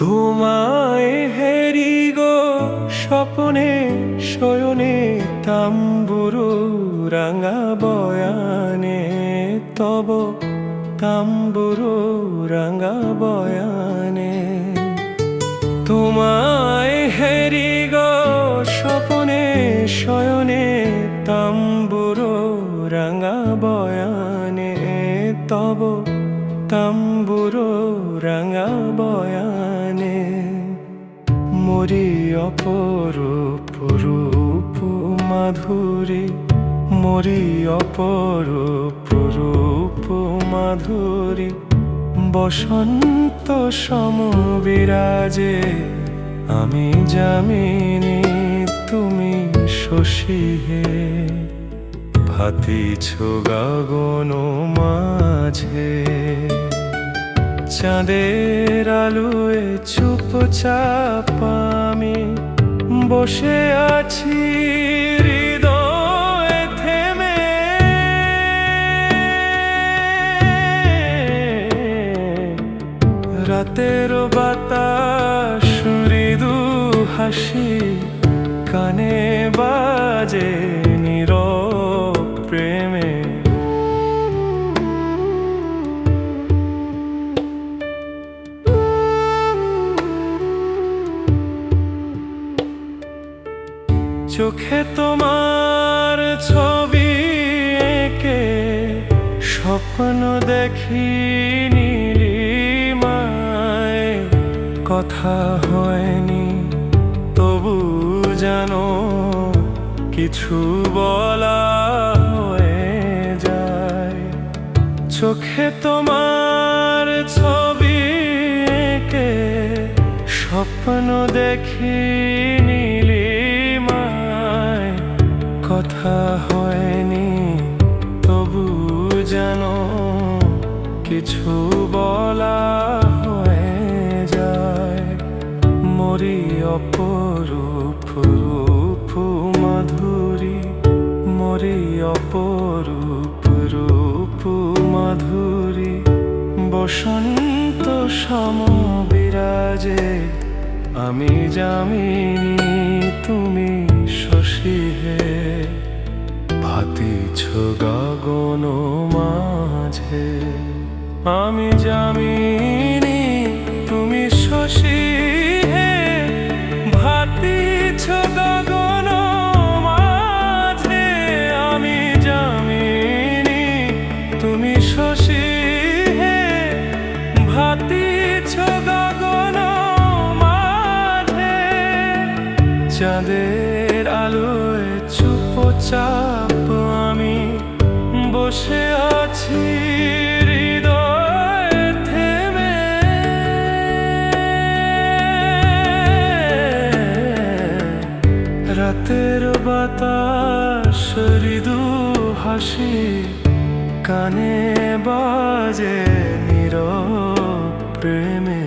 তোমায় হেরি গো স্বপনে, শয়নে, তাম্বুরু রাঙা বয়ানে, তব তাম্বুরু রাঙা বয়ানে। তোমায় হেরি গো স্বপনে, শয়নে, তাম্বুরো রাঙা বয়ানে, তব তাম্বুরো রাঙা বয়ানে। মরি অপরূপ রূপ মাধুরী। মরি অপরূপ রূপ মাধুরী। বসন্ত সম বিরাজে আমি জামিনী তুমি শশী হে। ভাতিছ গগন মাঝে। চাঁদের আলোয় চুপচাপ আমি বসে আছি থেমে। রাতের বাতাস মৃদু হাসি কানে বাজে নীরব চোখে তোমার ছবি এঁকে স্বপ্ন দেখি নীলিমায়। কথা হয়নি, তবু জানো কিছু বলা হয়ে যায়। চোখে তোমার ছবি এঁকে স্বপ্ন দেখি নীলিমায় কিছু বলা হয়ে যায়। মরি অপরূপ রূপ মাধুরী। মরি অপরূপ রূপ মাধুরী। বসন্ত সম বিরাজে আমি জামিনী তুমি শশী হে ভাতি ভাতিছ গগন মাঝে আমি জামিনী তুমি শশী হে। ভাতিছ গগন মাঝে, আমি জামিনী তুমি শশী হে। ভাতিছ গগন মাঝে, চাঁদের আলোয় চুপচাপ আমি বসে আছি। বাতাস হাসি কানে বাজে নির প্রেমে।